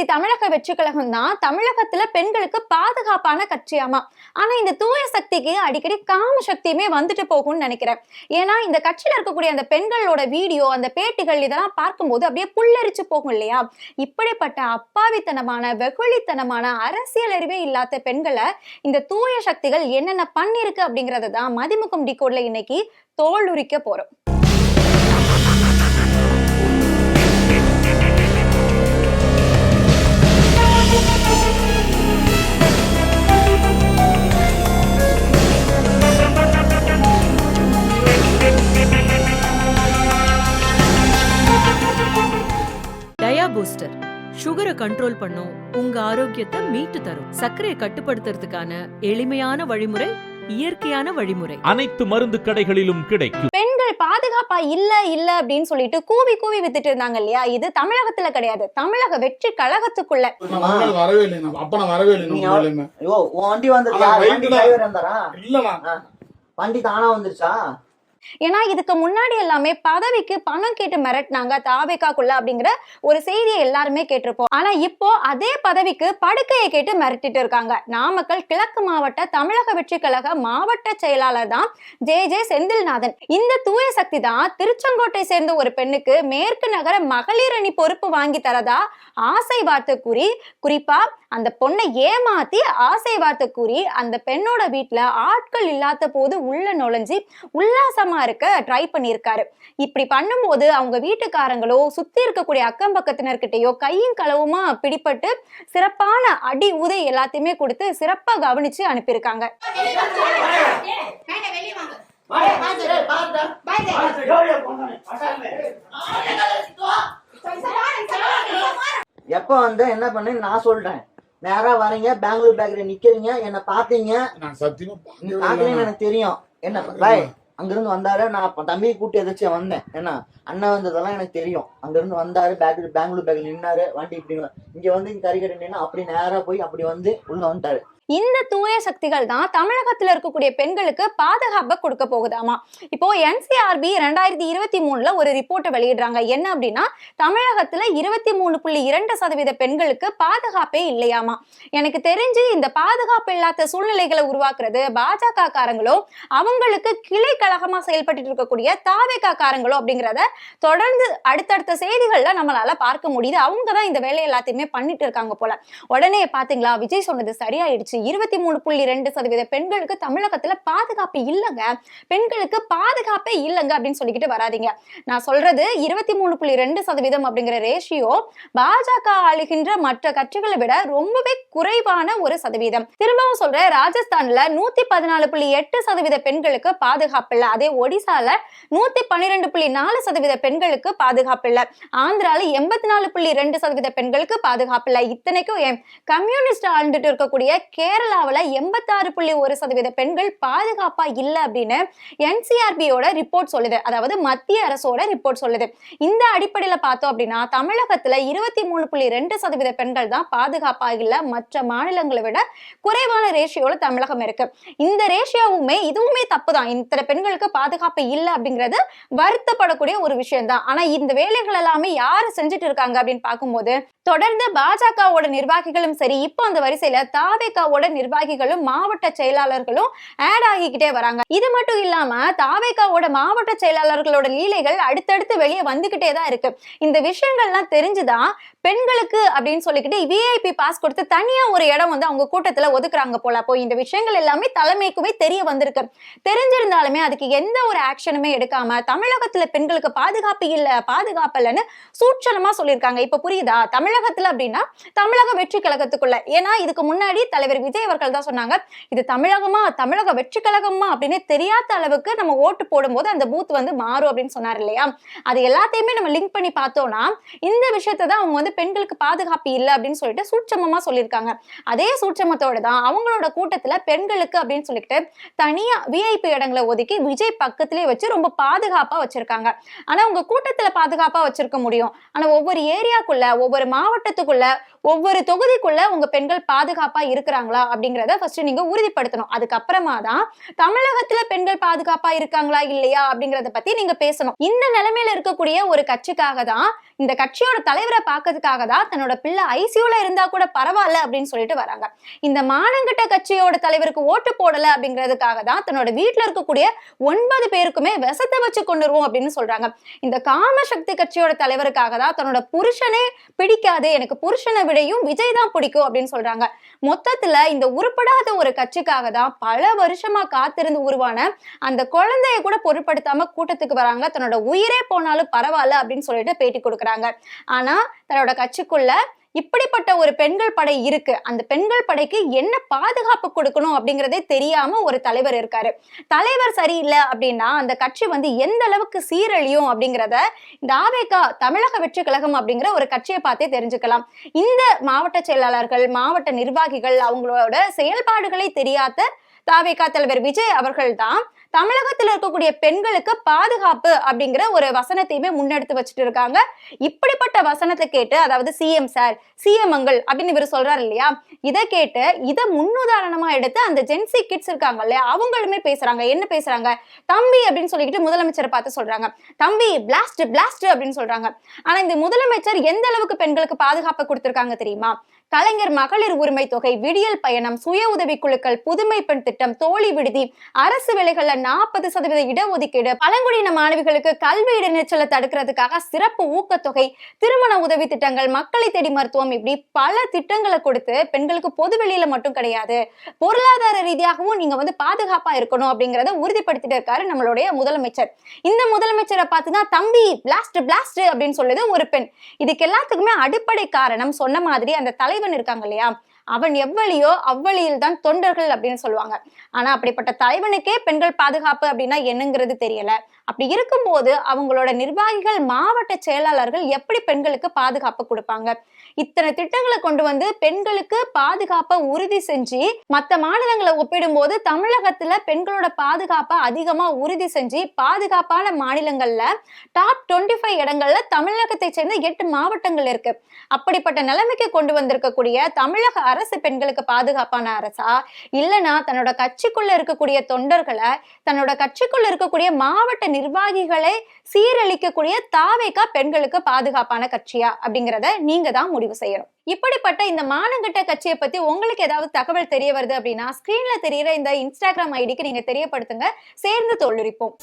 சக்தி தமிழக வெற்றி கழகம் தான் தமிழகத்துல பெண்களுக்கு பாதுகாப்பான கட்சியாமா? ஆனா இந்த தூய சக்திக்கு அடிக்கடி காம சக்தியுமே வந்துட்டு போகும்னு நினைக்கிறேன். ஏன்னா இந்த கட்சியில இருக்கக்கூடிய அந்த பெண்களோட வீடியோ அந்த பேட்டிகள் இதெல்லாம் பார்க்கும்போது அப்படியே புல்லரிச்சு போகும் இல்லையா? இப்படிப்பட்ட அப்பாவித்தனமான வெகுளித்தனமான அரசியல் அறிவே இல்லாத பெண்களை இந்த தூய சக்திகள் என்னென்ன பண்ணிருக்கு அப்படிங்கறத தான் மதிமுகம் டிகோட்ல இன்னைக்கு தோலுரிக்க போறோம். பூஸ்டர் சுகரை கண்ட்ரோல் பண்ணும் உங்க ஆரோக்கியத்தை மீட்டு தரும். சர்க்கரையை கட்டுப்படுத்துறதுக்கான எளிமையான வழிமுறை இயற்கையான வழிமுறை. அனைத்து மருந்து கடைகளிலும் கிடைக்கும். பெண்கள் பாதுகாப்பா இல்ல இல்ல அப்படின்னு சொல்லிட்டு கூவி கூவி வித்துட்டு இருந்தாங்க இல்லையா? இது தமிழகத்துல கிடையாது. தமிழக வெற்றி கழகத்துக்குள்ள. நான் வரவே இல்லை நான் அப்ப நான் வரவே இல்லை உண்மையிலுமே. ஐயோ உன் வண்டி வந்து இல்லண்ணா. வண்டி தானா வந்துருச்சா? ஏன்னா இதுக்கு முன்னாடி எல்லாமே பதவிக்கு பணம் கேட்டு மிரட்டினாங்க தாவேக்காக்குள்ள அப்படிங்கிற ஒரு செய்தியை எல்லாருமே கேட்டிருப்போம். ஆனா இப்போ அதே பதவிக்கு படுக்கையை கேட்டு மிரட்டிட்டு இருக்காங்க. நாமக்கல் கிழக்கு மாவட்ட தமிழக வெற்றி கழக மாவட்ட செயலாளர் தான் ஜே. ஜே. செந்தில்நாதன். இந்த தூய சக்தி தான் திருச்செங்கோட்டை சேர்ந்த ஒரு பெண்ணுக்கு மேற்கு நகர மகளிர் அணி பொறுப்பு வாங்கி தரதா ஆசை வார்த்தை கூறி குறிப்பா அந்த பொண்ணை ஏமாத்தி ஆசை வார்த்தை கூறி அந்த பெண்ணோட வீட்டுல ஆட்கள் இல்லாத போது உள்ள நுழைஞ்சு உல்லாசம் இருக்க ட்ரை பண்ணியிருக்காரு. இப்படி பண்ணும்போது அவங்க வீட்டுக்காரங்களோ சுத்தி இருக்கக்கூடிய அக்கம் பக்கத்தினர்கிட்டயோ கையும் களவுமா பிடிபட்டு சிறப்பான அடி உதை எல்லாத்தையுமே கொடுத்து சிறப்பா கவனிச்சு அனுப்பியிருக்காங்க. எப்ப வந்து என்ன பண்ணு? நான் சொல்றேன். நேரா வரீங்க பெங்களூர் பேக்கரி நிக்கிறீங்க என்ன பாத்தீங்க. நான் சத்தியமா. எனக்கு தெரியும். என்ன பாய் அங்கிருந்து வந்தாரு. நான் தம்பியை கூட்டி எதாச்சும் வந்தேன். ஏன்னா அண்ணா வந்ததெல்லாம் எனக்கு தெரியும். அங்கிருந்து வந்தாரு. பேக் பெங்களூர் பேக்கில் நின்னாரு. வண்டி இப்படி இங்கே வந்து இங்கே கறி கட்டி நின்று அப்படி நேராக போய் அப்படி வந்து உள்ளே வந்துட்டாரு. இந்த தூய சக்திகள் தான் தமிழகத்துல இருக்கக்கூடிய பெண்களுக்கு பாதுகாப்பை கொடுக்க போகுதாமா? இப்போ என்சிஆர்பி ரெண்டாயிரத்தி இருபத்தி மூணுல ஒரு ரிப்போர்ட்டை வெளியிடுறாங்க. என்ன அப்படின்னா தமிழகத்துல இருபத்தி மூணு புள்ளி இரண்டு சதவீத பெண்களுக்கு பாதுகாப்பே இல்லையாமா? எனக்கு தெரிஞ்சு இந்த பாதுகாப்பு இல்லாத சூழ்நிலைகளை உருவாக்குறது பாஜக காரங்களோ அவங்களுக்கு கிளை கழகமா செயல்பட்டு இருக்கக்கூடிய தாவேகா காரங்களோ அப்படிங்கிறத தொடர்ந்து அடுத்தடுத்த செய்திகள்ல நம்மளால பார்க்க முடியுது. அவங்க தான் இந்த வேலையை எல்லாத்தையுமே பண்ணிட்டு இருக்காங்க போல. உடனே பாத்தீங்களா விஜய் சொன்னது சரியாயிடுச்சு. இருபத்தி மூணு புள்ளி ரெண்டு சதவீத பெண்களுக்கு தமிழகத்துல பாதுகாப்பு இல்லைங்க. பெண்களுக்கு பாதுகாப்பே இல்லைங்க அப்படின்னு சொல்லிக்கிட்டு வராதீங்க. நான் சொல்றது இருபத்தி மூணு புள்ளி ரெண்டு சதவீதம் அப்படிங்கிற ரேஷியோ பாஜக ஆளுகின்ற மற்ற கட்சிகளை விட ரொம்பவே குறைவான ஒரு சதவீதம். திரும்பவும் சொல்றேன் ராஜஸ்தான்ல நூத்தி பதினாலு புள்ளி எட்டு சதவீத பெண்களுக்கு பாதுகாப்பு இல்லை. அதே ஒடிசால நூத்தி பன்னிரெண்டு புள்ளி நாலு சதவீத பெண்களுக்கு பாதுகாப்பு இல்லை. ஆந்திரால எண்பத்தி நாலு புள்ளி ரெண்டு சதவீத பெண்களுக்கு பாதுகாப்பு இல்லை. இத்தனைக்கும் கம்யூனிஸ்ட் ஆண்டுட்டு இருக்கக்கூடிய கேரளாவுல எண்பத்தாறு புள்ளி ஒரு சதவீத பெண்கள் பாதுகாப்பா இல்ல அப்படின்னு என்சிஆர்பியோட ரிப்போர்ட் சொல்லுது. அதாவது மத்திய அரசோட ரிப்போர்ட் சொல்லுது. இந்த அடிப்படையில பார்த்தோம் அப்படின்னா தமிழகத்துல இருபத்தி மூணு புள்ளி ரெண்டு சதவீத பெண்கள் தான் பாதுகாப்பா இல்ல மற்ற மாநிலங்களை விட குறைவான ரேஷியோல தமிழகம் இருக்கு. இந்த ரேஷியோவுமே இதுவுமே தப்பு தான் இத்தனை பெண்களுக்கு பாதுகாப்பு இல்ல அப்படிங்கிறது வருத்தப்படக்கூடிய ஒரு விஷயம் தான் ஆனா இந்த வேலைகள் எல்லாமே யாரு செஞ்சுட்டு இருக்காங்க அப்படின்னு பார்க்கும்போது தொடர்ந்து பாஜகவோட நிர்வாகிகளும் சரி இப்போ அந்த வரிசையில தாவேகாவோட நிர்வாகிகளும் மாவட்ட செயலாளர்களும் ஆட் ஆகிக்கிட்டே வராங்க. இது மட்டும் இல்லாம தாவேகாவோட மாவட்ட செயலாளர்களோட லீலைகள் அடுத்தடுத்து வெளியே வந்துகிட்டே தான் இருக்கு. இந்த விஷயங்கள்லாம் தெரிஞ்சுதான் பெண்களுக்கு அப்படின்னு சொல்லிக்கிட்டு விஐபி பாஸ் கொடுத்து தனியா ஒரு இடம் வந்து அவங்க கூட்டத்துல ஒதுக்குறாங்க போல. அப்போ இந்த விஷயங்கள் எல்லாமே தலைமைக்குமே தெரிய வந்திருக்கு. தெரிஞ்சிருந்தாலுமே அதுக்கு எந்த ஒரு ஆக்ஷனுமே எடுக்காம தமிழகத்துல பெண்களுக்கு பாதுகாப்பு இல்ல பாதுகாப்பு இல்லைன்னு சூட்சணமா சொல்லியிருக்காங்க. இப்ப புரியுதா? தமிழகத்துல அப்படின்னா தமிழக வெற்றி கழகத்துக்குள்ள. ஏன்னா இதுக்கு முன்னாடி தலைவர் விஜய் அவர்கள் தான் சொன்னாங்க இது தமிழகமா தமிழக வெற்றி கழகமா அப்படின்னு தெரியாத அளவுக்கு நம்ம ஓட்டு போடும்போது அந்த பூத் வந்து மாறும் அப்படின்னு சொன்னார் இல்லையா? அது எல்லாத்தையுமே நம்ம லிங்க் பண்ணி பார்த்தோம்னா இந்த விஷயத்தை தான் அவங்க வந்து பெண்களுக்கு பாதுகாப்பு இல்லை அப்படின்னு சொல்லிட்டு சூட்சமமா சொல்லியிருக்காங்க. அதே சூட்சமத்தோட தான் அவங்களோட கூட்டத்துல பெண்களுக்கு அப்படின்னு சொல்லிட்டு தனியா விஐபி இடங்களை ஒதுக்கி விஜய் பக்கத்திலே வச்சு ரொம்ப பாதுகாப்பா வச்சிருக்காங்க. ஆனா உங்க கூட்டத்துல பாதுகாப்பா வச்சிருக்க முடியும். ஆனா ஒவ்வொரு ஏரியாக்குள்ள ஒவ்வொரு மாவட்டத்துக்குள்ள ஒவ்வொரு தொகுதிக்குள்ள உங்க பெண்கள் பாதுகாப்பா இருக்கிறாங்களா அப்படிங்கறத ஃபர்ஸ்ட் நீங்க உறுதிப்படுத்தணும். அதுக்கப்புறமா தான் தமிழகத்துல பெண்கள் பாதுகாப்பா இருக்காங்களா இல்லையா அப்படிங்கறத பத்தி நீங்க பேசணும். இந்த நிலைமையில இருக்கக்கூடிய ஒரு கட்சிக்காக தான் இந்த கட்சியோட தலைவரை பார்க்க அப்படிங்கிறதுக்காக தான் தன்னோட பிள்ளை ஐசியூல இருந்தா கூட பரவாயில்ல அப்படின்னு சொல்லிட்டு வராங்க. இந்த மானங்கிட்ட கட்சியோட தலைவருக்கு ஓட்டு போடல அப்படிங்கிறதுக்காக தான் தன்னோட வீட்டுல இருக்கக்கூடிய ஒன்பது பேருக்குமே விஷத்தை வச்சு கொண்டுருவோம் அப்படின்னு சொல்றாங்க. இந்த காம சக்தி கட்சியோட தலைவருக்காக தான் தன்னோட புருஷனே பிடிக்காது எனக்கு புருஷனை விடையும் விஜய் தான் பிடிக்கும் அப்படின்னு சொல்றாங்க. மொத்தத்துல இந்த உருப்படாத ஒரு கட்சிக்காக தான் பல வருஷமா காத்திருந்து உருவான அந்த குழந்தைய கூட பொருட்படுத்தாம கூட்டத்துக்கு வராங்க. தன்னோட உயிரே போனாலும் பரவாயில்ல அப்படின்னு சொல்லிட்டு பேட்டி கொடுக்குறாங்க. ஆனா தன்னோட கட்சிக்குள்ள இப்படிப்பட்ட ஒரு பெண்கள் படை இருக்கு. அந்த பெண்கள் படைக்கு என்ன பாதுகாப்பு கொடுக்கணும் அப்படிங்கறதே தெரியாம ஒரு தலைவர் இருக்காரு. தலைவர் சரியில்லை அப்படின்னா அந்த கட்சி வந்து எந்த அளவுக்கு சீரழியும் அப்படிங்கிறத இந்த ஆவேகா தமிழக வெற்றி கழகம் அப்படிங்கிற ஒரு கட்சியை பார்த்தே தெரிஞ்சுக்கலாம். இந்த மாவட்ட செயலாளர்கள் மாவட்ட நிர்வாகிகள் அவங்களோட செயல்பாடுகளை தெரியாத தாவேகா தலைவர் விஜய் அவர்கள் தான் தமிழகத்தில் இருக்கக்கூடிய பெண்களுக்கு பாதுகாப்பு அப்படிங்கிற ஒரு வசனத்தையுமே முன்னெடுத்து வச்சுட்டு இருக்காங்க. இப்படிப்பட்ட வசனத்தை கேட்டு அதாவது சிஎம் சார் சிஎம்ங்கள் அப்படின்னு இவர் சொல்றாரு இல்லையா? இதை கேட்டு இதை முன்னுதாரணமா எடுத்து அந்த ஜென்சி கிட்ஸ் இருக்காங்க இல்லையா? அவங்களுமே பேசுறாங்க. என்ன பேசுறாங்க? தம்பி அப்படின்னு சொல்லிக்கிட்டு முதலமைச்சரை பார்த்து சொல்றாங்க. தம்பி பிளாஸ்ட் பிளாஸ்ட் அப்படின்னு சொல்றாங்க. ஆனா இந்த முதலமைச்சர் எந்த அளவுக்கு பெண்களுக்கு பாதுகாப்பு கொடுத்திருக்காங்க தெரியுமா? கலைஞர் மகளிர் உரிமை தொகை விடியல் பயணம் சுய உதவி குழுக்கள் புதுமை பெண் திட்டம் தோழி விடுதி அரசு வேலைகள்ல நாற்பது சதவீத இடஒதுக்கீடு பழங்குடியின மாணவிகளுக்கு கல்வி இடைநிச்சலை தடுக்கிறதுக்காக சிறப்பு ஊக்கத்தொகை திருமண உதவி திட்டங்கள் மக்களை தேடி மருத்துவம் இப்படி பல திட்டங்களை கொடுத்து பெண்களுக்கு பொது வெளியில மட்டும் கிடையாது. பொருளாதார ரீதியாகவும் நீங்க வந்து பாதுகாப்பா இருக்கணும் அப்படிங்கறத உறுதிப்படுத்திட்டு இருக்காரு நம்மளுடைய முதலமைச்சர். இந்த முதலமைச்சரை பார்த்துதான் தம்பி பிளாஸ்ட் பிளாஸ்ட் அப்படின்னு சொல்லுது ஒரு பெண். இதுக்கு எல்லாத்துக்குமே அடிப்படை காரணம் சொன்ன மாதிரி அந்த தலை தலைவன் இருக்காங்க இல்லையா? அவன் எவ்வளியோ அவ்வளியில் தான் தொண்டர்கள் அப்படின்னு சொல்லுவாங்க. ஆனா அப்படிப்பட்ட தலைவனுக்கே பெண்கள் பாதுகாப்பு அப்படின்னா என்னங்கிறது தெரியல. அப்படி இருக்கும்போது அவங்களோட நிர்வாகிகள் மாவட்ட செயலாளர்கள் எப்படி பெண்களுக்கு பாதுகாப்பு கொடுப்பாங்க? இத்தனை திட்டங்களை கொண்டு வந்து பெண்களுக்கு பாதுகாப்பை உறுதி செஞ்சு மற்ற மாநிலங்களை ஒப்பிடும்போது தமிழகத்துல பெண்களோட பாதுகாப்பை அதிகமா உறுதி செஞ்சு பாதுகாப்பான மாநிலங்கள்ல டாப் 25 ஃபைவ் இடங்கள்ல தமிழகத்தை சேர்ந்த எட்டு மாவட்டங்கள் இருக்கு. அப்படிப்பட்ட நிலைமைக்கு கொண்டு வந்திருக்கக்கூடிய தமிழக அரசு அரசு பெண்களுக்கு பாதுகாப்பான அரசா? இல்லனா தன்னோட கட்சிக்குள்ள இருக்கக்கூடிய தொண்டர்களை தன்னோட கட்சிக்குள்ள இருக்கக்கூடிய மாவட்ட நிர்வாகிகளை சீரழிக்கக்கூடிய தாவேக்கா பெண்களுக்கு பாதுகாப்பான கட்சியா? அப்படிங்கறத நீங்க தான் முடிவு செய்யணும். இப்படிப்பட்ட இந்த மானங்கட்ட கட்சியை பத்தி உங்களுக்கு ஏதாவது தகவல் தெரிய வருது அப்படின்னா ஸ்கிரீன்ல தெரியிற இந்த இன்ஸ்டாகிராம் ஐடிக்கு நீங்க தெரியப்படுத்துங்க. சேர்ந்து தொழில்ரிப்போம்